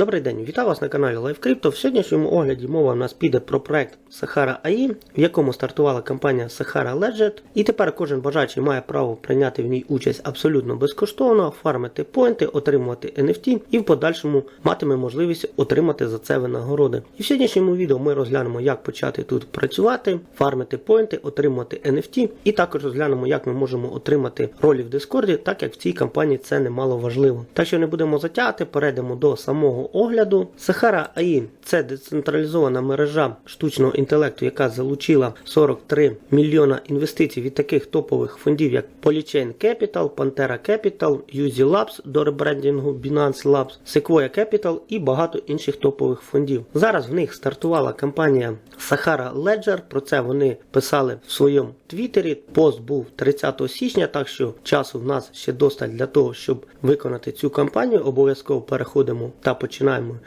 Добрий день, вітаю вас на каналі LiveCrypto. В сьогоднішньому огляді мова у нас піде про проект Sahara AI, в якому стартувала компанія Sahara Ledger. І тепер кожен бажаючий має право прийняти в ній участь абсолютно безкоштовно, фармити поінти, отримувати NFT і в подальшому матиме можливість отримати за це винагороди. І в сьогоднішньому відео ми розглянемо, як почати тут працювати, фармити поінти, отримувати NFT, і також розглянемо, як ми можемо отримати ролі в Discord, так як в цій кампанії це немало важливо. Так що не будемо затягати, перейдемо до самого огляду. Sahara AI – це децентралізована мережа штучного інтелекту, яка залучила 43 мільйона інвестицій від таких топових фондів, як Polychain Capital, Pantera Capital, Uzi Labs до ребрендингу Binance Labs, Sequoia Capital і багато інших топових фондів. Зараз в них стартувала кампанія Sahara Ledger. Про це вони писали в своєму твіттері. Пост був 30 січня, так що часу в нас ще досталь для того, щоб виконати цю кампанію. Обов'язково переходимо та починаємо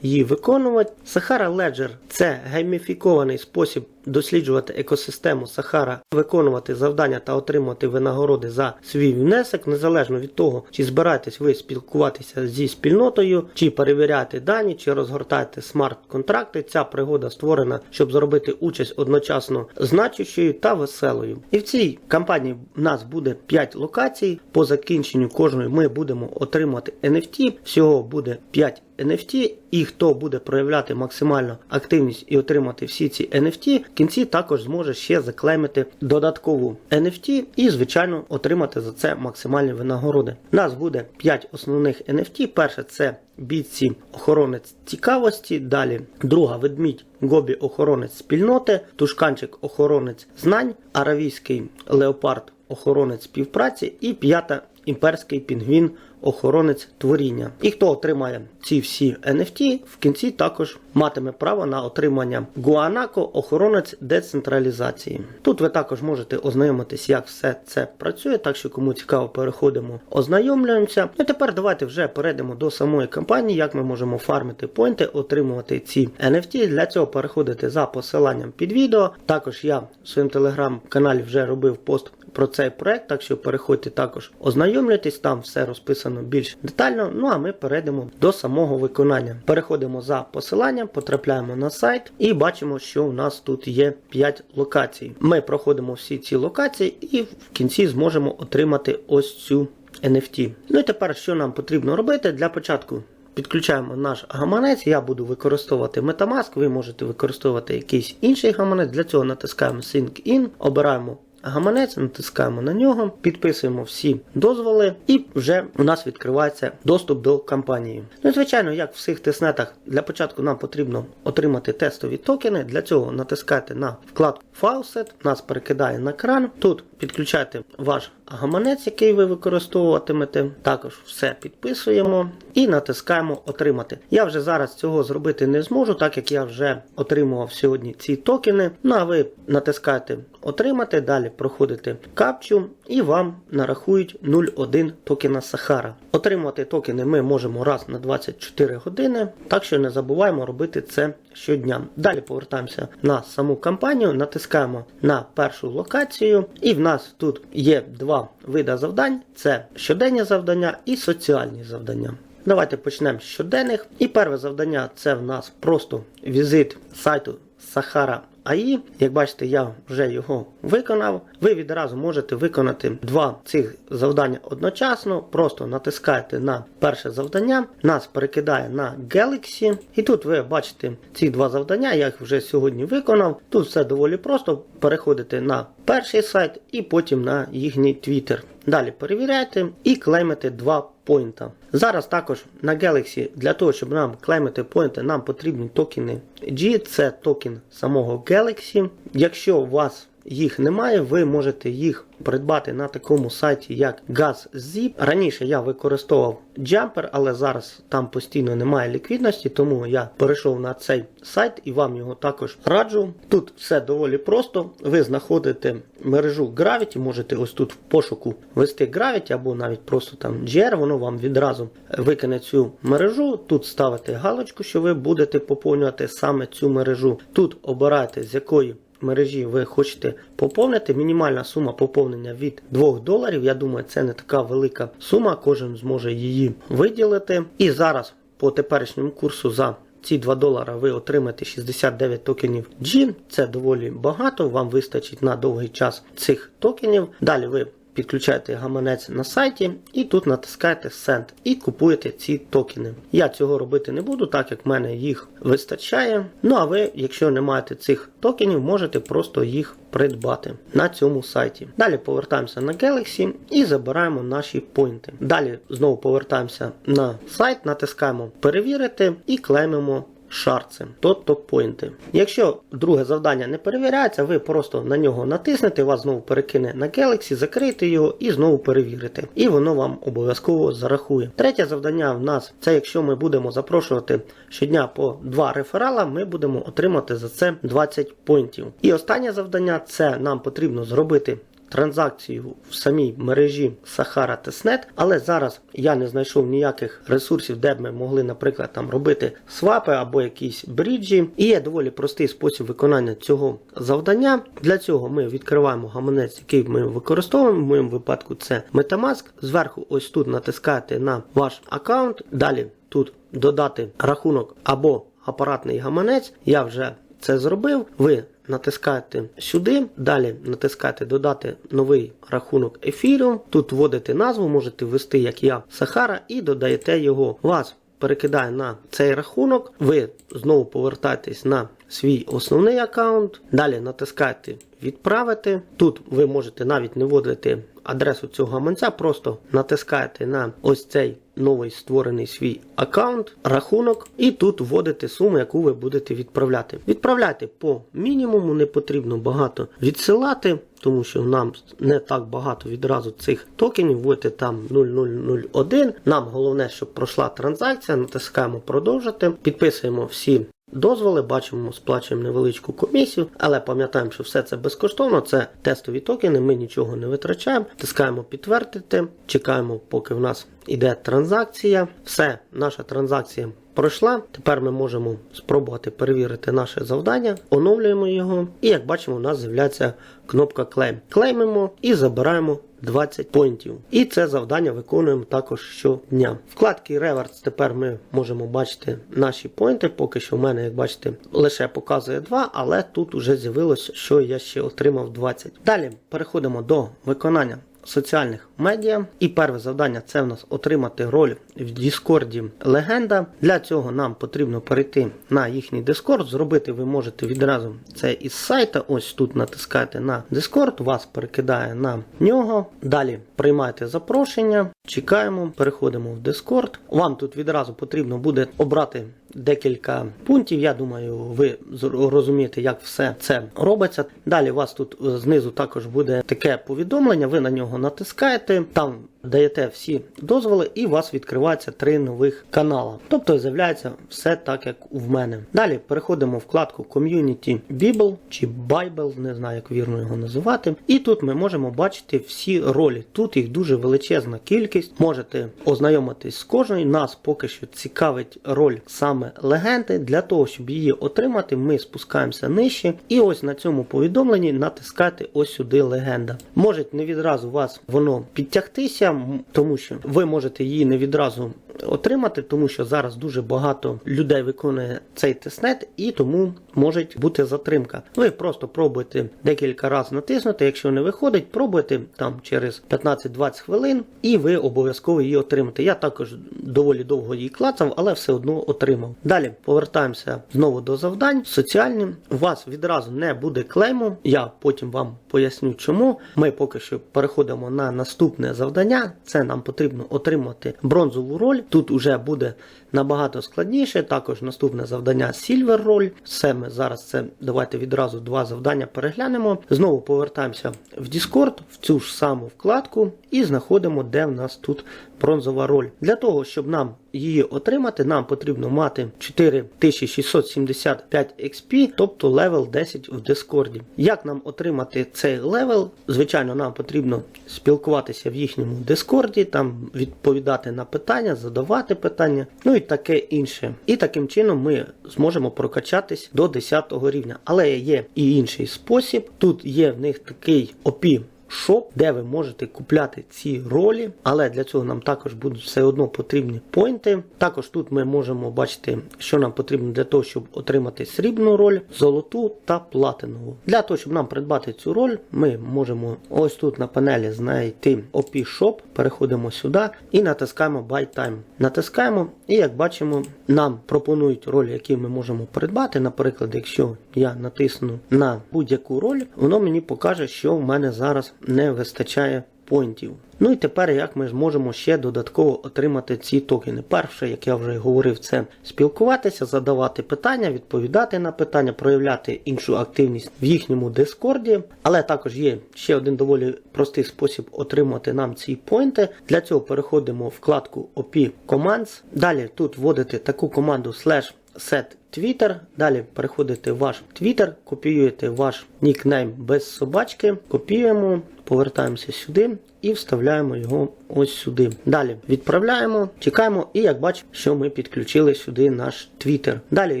її виконувати. Sahara Ledger – це гейміфікований спосіб досліджувати екосистему Сахара, виконувати завдання та отримувати винагороди за свій внесок, незалежно від того, чи збираєтесь ви спілкуватися зі спільнотою, чи перевіряти дані, чи розгортаєте смарт-контракти. Ця пригода створена, щоб зробити участь одночасно значущою та веселою. І в цій кампанії в нас буде 5 локацій. По закінченню кожної ми будемо отримати NFT. Всього буде 5 NFT, і хто буде проявляти максимальну активність і отримати всі ці NFT, в кінці також зможе ще заклеймити додаткову NFT і, звичайно, отримати за це максимальні винагороди. У нас буде 5 основних NFT. Перше це бійці охоронець цікавості. Далі друга ведмідь Гобі охоронець спільноти, тушканчик охоронець знань, аравійський леопард охоронець співпраці і п'ята імперський пінгвін охоронець творіння. І хто отримає ці всі NFT, в кінці також матиме право на отримання Гуанако охоронець децентралізації. Тут ви також можете ознайомитись, як все це працює, так що кому цікаво, переходимо, ознайомлюємося. Ну, І тепер давайте вже перейдемо до самої кампанії, як ми можемо фармити поінти, отримувати ці NFT. Для цього переходите за посиланням під відео. Також я в своєму телеграм-каналі вже робив пост про цей проект, так що переходьте також ознайомлюйтесь, там все розписано більш детально. Ну а ми перейдемо до самого виконання. Переходимо за посиланням, потрапляємо на сайт і бачимо, що у нас тут є 5 локацій. Ми проходимо всі ці локації і в кінці зможемо отримати ось цю NFT. Ну і тепер що нам потрібно робити? Для початку. Підключаємо наш гаманець, я буду використовувати Metamask, ви можете використовувати якийсь інший гаманець. Для цього натискаємо Sync In, обираємо гаманець, натискаємо на нього, підписуємо всі дозволи, і вже у нас відкривається доступ до кампанії. Ну і звичайно, як в всіх тестнетах, для початку нам потрібно отримати тестові токени. Для цього натискайте на вкладку Faucet, нас перекидає на кран. Тут підключайте ваш гаманець, який ви використовуватимете. Також все підписуємо і натискаємо Отримати. Я вже зараз цього зробити не зможу, так як я вже отримував сьогодні ці токени. Ну а ви натискаєте Отримати, далі проходите капчу і вам нарахують 0,1 токена Сахара. Отримати токени ми можемо раз на 24 години, так що не забуваємо робити це щодня. Далі повертаємося на саму кампанію, натискаємо на першу локацію, і в нас тут є два види завдань: це щоденні завдання і соціальні завдання. Давайте почнемо з щоденних. І перше завдання це в нас просто візит сайту Sahara AI. Як бачите, я вже його виконав. Ви відразу можете виконати два цих завдання одночасно. Просто натискаєте на перше завдання, нас перекидає на Galaxy. І тут ви бачите ці два завдання, я їх вже сьогодні виконав. Тут все доволі просто. Переходите на перший сайт і потім на їхній Twitter. Далі перевіряйте і клеймите два поінта. Зараз також на Galaxy для того, щоб нам клеймити поінти, нам потрібні токени G, це токен самого Galaxy. Якщо у вас їх немає, ви можете їх придбати на такому сайті, як GazZip. Раніше я використовував Jumper, але зараз там постійно немає ліквідності, тому я перейшов на цей сайт і вам його також раджу. Тут все доволі просто. Ви знаходите мережу Gravity, можете ось тут в пошуку ввести Gravity або навіть просто там GR, воно вам відразу викине цю мережу. Тут ставите галочку, що ви будете поповнювати саме цю мережу. Тут обирайте з якої мережі ви хочете поповнити. Мінімальна сума поповнення від 2 доларів. Я думаю, це не така велика сума, кожен зможе її виділити. І зараз по теперішньому курсу за ці 2 долара ви отримаєте 69 токенів G, Це доволі багато, вам вистачить на довгий час цих токенів. Далі ви підключаєте гаманець на сайті і тут натискаєте Send і купуєте ці токени. Я цього робити не буду, так як в мене їх вистачає. Ну а ви, якщо не маєте цих токенів, можете просто їх придбати на цьому сайті. Далі повертаємося на Galaxy і забираємо наші поінти. Далі знову повертаємося на сайт, натискаємо перевірити і клеймимо шарци, тобто поінти. Якщо друге завдання не перевіряється, ви просто на нього натиснете, вас знову перекине на Galaxy, закрийте його і знову перевірите. І воно вам обов'язково зарахує. Третє завдання в нас це якщо ми будемо запрошувати щодня по два реферала, ми будемо отримати за це 20 поінтів. І останнє завдання це нам потрібно зробити транзакцію в самій мережі Sahara Testnet, але зараз я не знайшов ніяких ресурсів, де б ми могли, наприклад, там робити свапи або якісь бріджі. І є доволі простий спосіб виконання цього завдання. Для цього ми відкриваємо гаманець, який ми використовуємо. В моєму випадку це Metamask. Зверху, ось тут натискаєте на ваш аккаунт. Далі тут додати рахунок або апаратний гаманець. Я вже це зробив. Ви натискаєте сюди, далі натискаєте додати новий рахунок ефіру. Тут вводите назву, можете ввести як я Сахара, і додаєте його. Вас перекидає на цей рахунок. Ви знову повертаєтесь на свій основний аккаунт. Далі натискаєте відправити. Тут ви можете навіть не вводити адресу цього гаманця, просто натискаєте на ось цей новий створений свій аккаунт, рахунок, і тут вводите суму, яку ви будете відправляти. Відправляйте по мінімуму, не потрібно багато відсилати, тому що нам не так багато відразу цих токенів, вводите там 0001. Нам головне, щоб пройшла транзакція, натискаємо продовжити, підписуємо всі. Дозволи бачимо, сплачуємо невеличку комісію, але пам'ятаємо, що все це безкоштовно. Це тестові токени, ми нічого не витрачаємо. Тискаємо підтвердити, чекаємо, поки в нас іде транзакція. Все, наша транзакція пройшла. Тепер ми можемо спробувати перевірити наше завдання, оновлюємо його, і як бачимо, у нас з'являється кнопка Claim. Клеймимо і забираємо 20 поінтів. І це завдання виконуємо також щодня. Вкладки Rewards тепер ми можемо бачити наші поінти. Поки що в мене, як бачите, лише показує 2, але тут уже з'явилося, що я ще отримав 20. Далі переходимо до виконання. Соціальних медіа. І перше завдання це в нас отримати роль в Діскорді Легенда. Для цього нам потрібно перейти на їхній Дискорд. Зробити ви можете відразу це із сайта. Ось тут натискаєте на Дискорд, вас перекидає на нього. Далі приймаєте запрошення, чекаємо, переходимо в Дискорд. Вам тут відразу потрібно буде обрати. Декілька пунктів, я думаю, ви розумієте, як все це робиться. Далі у вас тут знизу також буде таке повідомлення, ви на нього натискаєте, там даєте всі дозволи, і у вас відкривається три нових канала. Тобто з'являється все так, як в мене. Далі переходимо в вкладку Community Bible чи Bible, не знаю, як вірно його називати. І тут ми можемо бачити всі ролі. Тут їх дуже величезна кількість. Можете ознайомитись з кожною. Нас поки що цікавить роль саме легенди. Для того, щоб її отримати, ми спускаємося нижче. І ось на цьому повідомленні натискати ось сюди легенда. Може не відразу вас воно підтягтися, тому що ви можете її не відразу отримати, тому що зараз дуже багато людей виконує цей тестнет і тому може бути затримка. Ви просто пробуєте декілька разів натиснути. Якщо не виходить, пробуйте там через 15-20 хвилин, і ви обов'язково її отримаєте. Я також доволі довго її клацав, але все одно отримав. Далі повертаємося знову до завдань. Соціальні. У вас відразу не буде клейму. Я потім вам поясню, чому. Ми поки що переходимо на наступне завдання. Це нам потрібно отримати бронзову роль. Тут уже буде набагато складніше. Також наступне завдання Silver роль. Все ми зараз це давайте відразу два завдання переглянемо. Знову повертаємося в Discord, в цю ж саму вкладку, і знаходимо, де в нас тут бронзова роль. Для того, щоб нам її отримати, нам потрібно мати 4675 XP, тобто левел 10 в Дискорді. Як нам отримати цей левел? Звичайно, нам потрібно спілкуватися в їхньому Дискорді, там відповідати на питання, задавати питання, ну і таке інше. І таким чином ми зможемо прокачатись до 10 рівня. Але є і інший спосіб. Тут є в них такий OP шоп, де ви можете купляти ці ролі, але для цього нам також будуть все одно потрібні поінти. Також тут ми можемо бачити, що нам потрібно для того, щоб отримати срібну роль, золоту та платинову. Для того, щоб нам придбати цю роль, ми можемо ось тут на панелі знайти OP Shop, переходимо сюди і натискаємо Buy Time. Натискаємо, і як бачимо, нам пропонують ролі, які ми можемо придбати. Наприклад, якщо я натисну на будь-яку роль, воно мені покаже, що в мене зараз не вистачає поінтів. Ну і тепер як ми зможемо ще додатково отримати ці токени. Перше, як я вже говорив, це спілкуватися, задавати питання, відповідати на питання, проявляти іншу активність в їхньому дискорді. Але також є ще один доволі простий спосіб отримати нам ці поінти. Для цього переходимо в вкладку OP Commands. Далі тут вводите таку команду slash set Twitter. Далі переходите в ваш Twitter, копіюєте ваш нікнейм без собачки, копіюємо, повертаємося сюди і вставляємо його ось сюди. Далі відправляємо, чекаємо, і як бачимо, що ми підключили сюди наш Twitter. Далі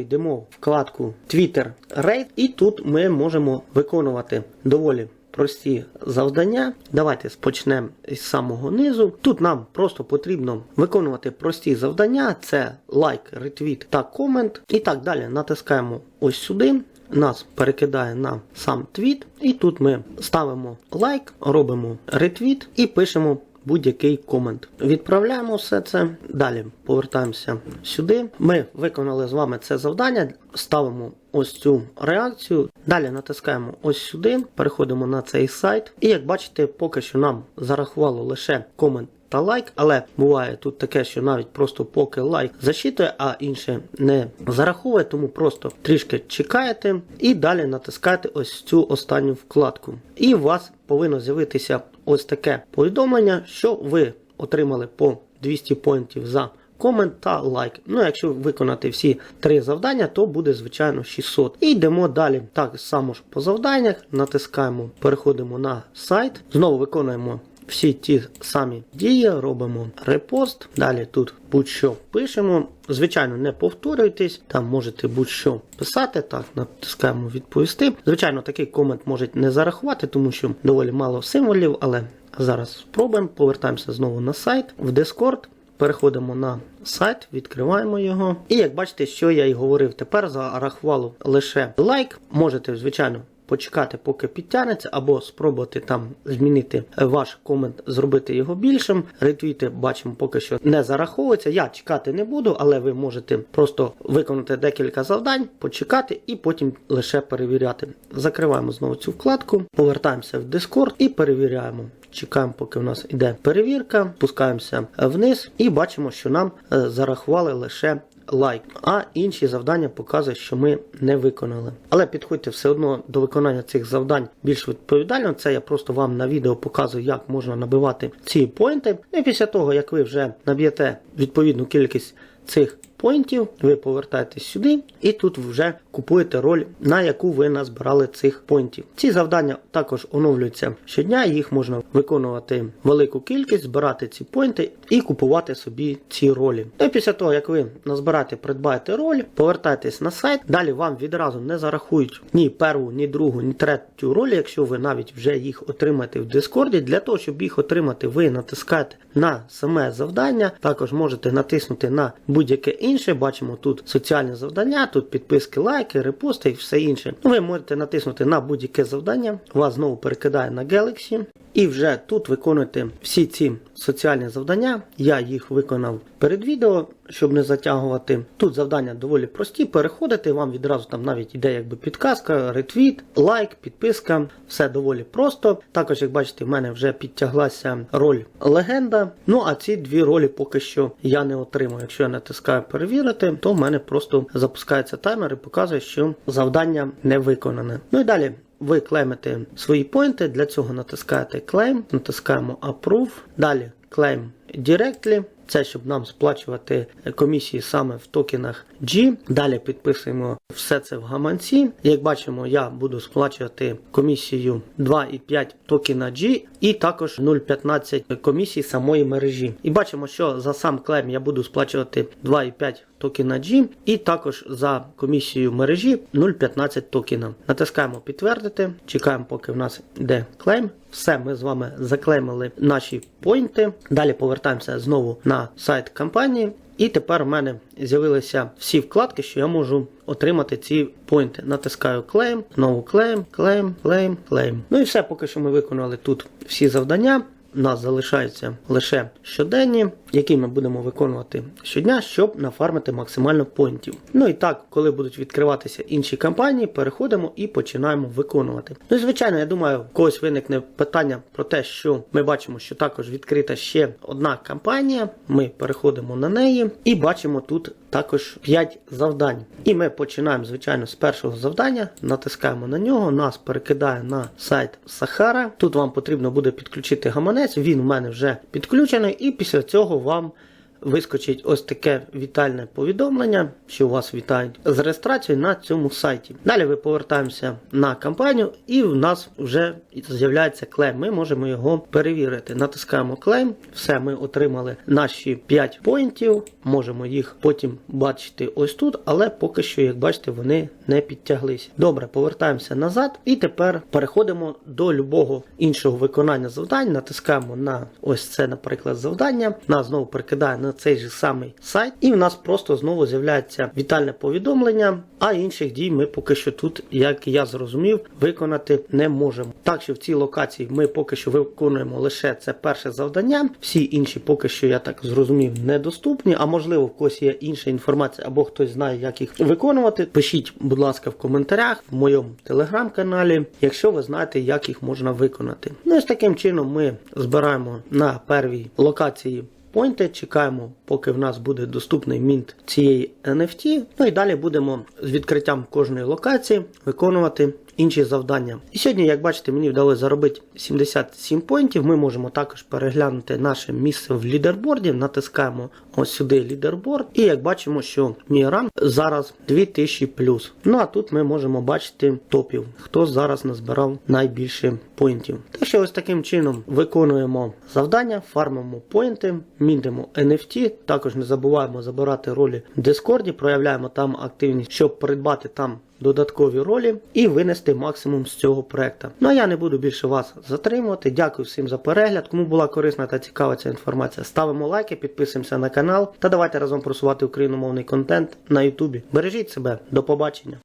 йдемо в вкладку Twitter Rate, і тут ми можемо виконувати доволі. Прості завдання. Давайте спочнемо із самого низу. Тут нам просто потрібно виконувати прості завдання: це лайк, ретвіт та комент. І так далі натискаємо ось сюди. Нас перекидає на сам твіт, і тут ми ставимо лайк, робимо ретвіт і пишемо будь-який комент. Відправляємо все це. Далі повертаємося сюди. Ми виконали з вами це завдання, ставимо ось цю реакцію. Далі натискаємо ось сюди, переходимо на цей сайт. І як бачите, поки що нам зарахувало лише комент. Та лайк, але буває тут таке, що навіть просто поки лайк засчитує, а інше не зараховує, тому просто трішки чекаєте і далі натискаєте ось цю останню вкладку. І у вас повинно з'явитися ось таке повідомлення, що ви отримали по 200 поінтів за комент та лайк. Ну, якщо виконати всі три завдання, то буде, звичайно, 600. І йдемо далі. Так само ж по завданнях, натискаємо, переходимо на сайт, знову виконуємо. Всі ті самі дії робимо репост. Далі тут будь-що пишемо. Звичайно, не повторюйтесь, там можете будь-що писати. Так, натискаємо відповісти. Звичайно, такий комент можуть не зарахувати, тому що доволі мало символів, але зараз спробуємо. Повертаємося знову на сайт в Discord. Переходимо на сайт, відкриваємо його. І як бачите, що я і говорив, тепер зарахувало лише лайк. Можете, звичайно. Почекати, поки підтягнеться, або спробувати там змінити ваш комент, зробити його більшим. Ретвіти бачимо, поки що не зараховується. Я чекати не буду, але ви можете просто виконати декілька завдань, почекати і потім лише перевіряти. Закриваємо знову цю вкладку, повертаємося в Discord і перевіряємо. Чекаємо, поки в нас йде перевірка, спускаємося вниз і бачимо, що нам е, зарахували лише лайк. А інші завдання показують, що ми не виконали. Але підходьте все одно до виконання цих завдань більш відповідально. Це я просто вам на відео показую, як можна набивати ці поінти. І після того, як ви вже наб'єте відповідну кількість цих поінтів, ви повертаєтесь сюди і тут вже купуєте роль, на яку ви назбирали цих поінтів. Ці завдання також оновлюються щодня, їх можна виконувати велику кількість, збирати ці поінти і купувати собі ці ролі. І після того, як ви назбираєте, придбаєте роль, повертаєтесь на сайт, далі вам відразу не зарахують ні перву, ні другу, ні третю роль, якщо ви навіть вже їх отримаєте в Дискорді. Для того, щоб їх отримати, ви натискаєте на саме завдання. Також можете натиснути на будь-яке інше. Бачимо тут соціальне завдання, тут підписки, лайки, репости і все інше. Ви можете натиснути на будь-яке завдання, вас знову перекидає на Galaxy. І вже тут виконуєте всі ці соціальні завдання. Я їх виконав перед відео, щоб не затягувати. Тут завдання доволі прості. Переходите, вам відразу там навіть іде якби підказка, ретвіт, лайк, підписка. Все доволі просто. Також, як бачите, в мене вже підтяглася роль легенда. Ну а ці дві ролі поки що я не отримую. Якщо я натискаю перевірити, то в мене просто запускається таймер і показує, що завдання не виконане. Ну і далі. Ви клеймите свої поінти, для цього натискаєте Claim, натискаємо Approve, далі Claim Directly. Це щоб нам сплачувати комісії саме в токенах G. Далі підписуємо все це в гаманці. Як бачимо, я буду сплачувати комісію 2,5 токена G і також 0,15 комісії самої мережі. І бачимо, що за сам клейм я буду сплачувати 2,5 токена G і також за комісію мережі 0,15 токена. Натискаємо підтвердити, чекаємо, поки в нас йде клейм. Все, ми з вами заклеймили наші поінти. Далі повертаємося знову на сайт компанії. І тепер в мене з'явилися всі вкладки, що я можу отримати ці поінти. Натискаю клейм, знову клейм, клейм, клейм, клейм. Ну і все, поки що ми виконали тут всі завдання. У нас залишаються лише щоденні, які ми будемо виконувати щодня, щоб нафармити максимально поінтів. Ну і так, коли будуть відкриватися інші кампанії, переходимо і починаємо виконувати. Ну і звичайно, я думаю, в когось виникне питання про те, що ми бачимо, що також відкрита ще одна кампанія. Ми переходимо на неї і бачимо тут також 5 завдань. І ми починаємо, звичайно, з першого завдання, натискаємо на нього, нас перекидає на сайт Сахара. Тут вам потрібно буде підключити гаманець, він у мене вже підключений, і після цього вам вискочить ось таке вітальне повідомлення, що вас вітають з реєстрацією на цьому сайті. Далі ви повертаємося на кампанію, і в нас вже з'являється клейм. Ми можемо його перевірити. Натискаємо клейм, все, ми отримали наші 5 поінтів, можемо їх потім бачити ось тут, але поки що, як бачите, вони не підтяглися. Добре, повертаємося назад, і тепер переходимо до любого іншого виконання завдань. Натискаємо на ось це, наприклад, завдання. Нас знову перекидає на цей же самий сайт, і в нас просто знову з'являється вітальне повідомлення. А інших дій ми поки що тут, як я зрозумів, виконати не можемо. Так що в цій локації ми поки що виконуємо лише це перше завдання. Всі інші поки що, я так зрозумів, недоступні. А можливо, в когось є інша інформація, або хтось знає, як їх виконувати. Пишіть, будь ласка, в коментарях в моєму телеграм-каналі, якщо ви знаєте, як їх можна виконати. Ну і з таким чином ми збираємо на первій локації. Пойнти, чекаємо, поки в нас буде доступний мінт цієї NFT. Ну і далі будемо з відкриттям кожної локації виконувати інші завдання. І сьогодні, як бачите, мені вдалося заробити 77 поінтів. Ми можемо також переглянути наше місце в лідерборді. Натискаємо ось сюди лідерборд. І як бачимо, що мій ранг зараз 2000 плюс. Ну а тут ми можемо бачити топів, хто зараз назбирав найбільше поінтів. Так що ось таким чином виконуємо завдання, фармимо поінти, мінтимо NFT. Також не забуваємо забирати ролі в Дискорді, проявляємо там активність, щоб придбати там додаткові ролі і винести максимум з цього проекту. Ну а я не буду більше вас затримувати. Дякую всім за перегляд. Кому була корисна та цікава ця інформація, ставимо лайки, підписуємося на канал та давайте разом просувати україномовний контент на Ютубі. Бережіть себе, до побачення.